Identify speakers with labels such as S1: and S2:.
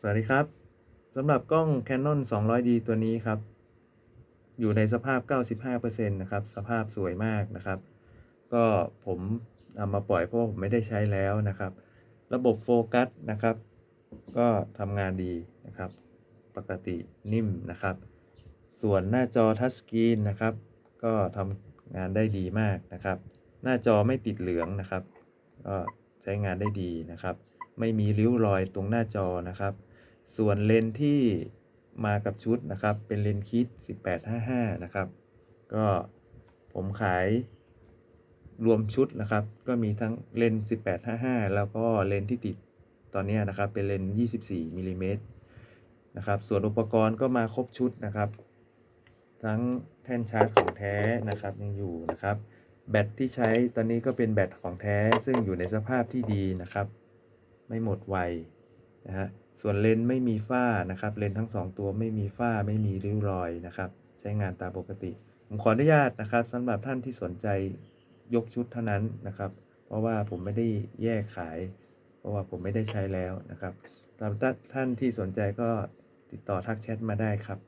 S1: สวัสดีครับสำหรับกล้อง Canon 200D ตัวนี้ครับ อยู่ในสภาพ 95%นะครับ สภาพสวยมากนะครับ ก็ผมเอามาปล่อยเพราะผมไม่ได้ใช้แล้วนะครับ ระบบโฟกัสนะครับ ก็ทำงานดีนะครับ ปกตินิ่มนะครับ ส่วนหน้าจอทัชสกรีนนะครับ ก็ทำงานได้ดีมากนะครับ หน้าจอไม่ติดเหลืองนะครับ ก็ใช้งานได้ดีนะครับไม่มีริ้วรอยตรงหน้าจอนะครับ ส่วนเลนที่มากับชุดนะครับ เป็นเลนส์คิด 1855 นะครับ ก็ผมขายรวมชุดนะครับ ก็มีทั้งเลนส์1855 แล้วก็เลนที่ติดตอนนี้นะครับ เป็นเลนส์24มิลลิเมตรนะครับ ส่วนอุปกรณ์ก็มาครบชุดนะครับ ทั้งแท่นชาร์จของแท้นะครับยังอยู่นะครับ แบตที่ใช้ตอนนี้ก็เป็นแบตของแท้ซึ่งอยู่ในสภาพที่ดีนะครับ ไม่หมดไวนะฮะ ส่วนเลนส์ไม่มีฝ้านะครับ เลนส์ทั้ง 2 ตัวไม่มีฝ้าไม่มีริ้วรอยนะครับ ใช้งานตามปกติ ผมขออนุญาตนะครับสำหรับท่านที่สนใจยกชุดเท่านั้นนะครับ เพราะว่าผมไม่ได้แยกขาย เพราะว่าผมไม่ได้ใช้แล้วนะครับสำหรับท่านที่สนใจก็ติดต่อทักแชทมาได้ครับ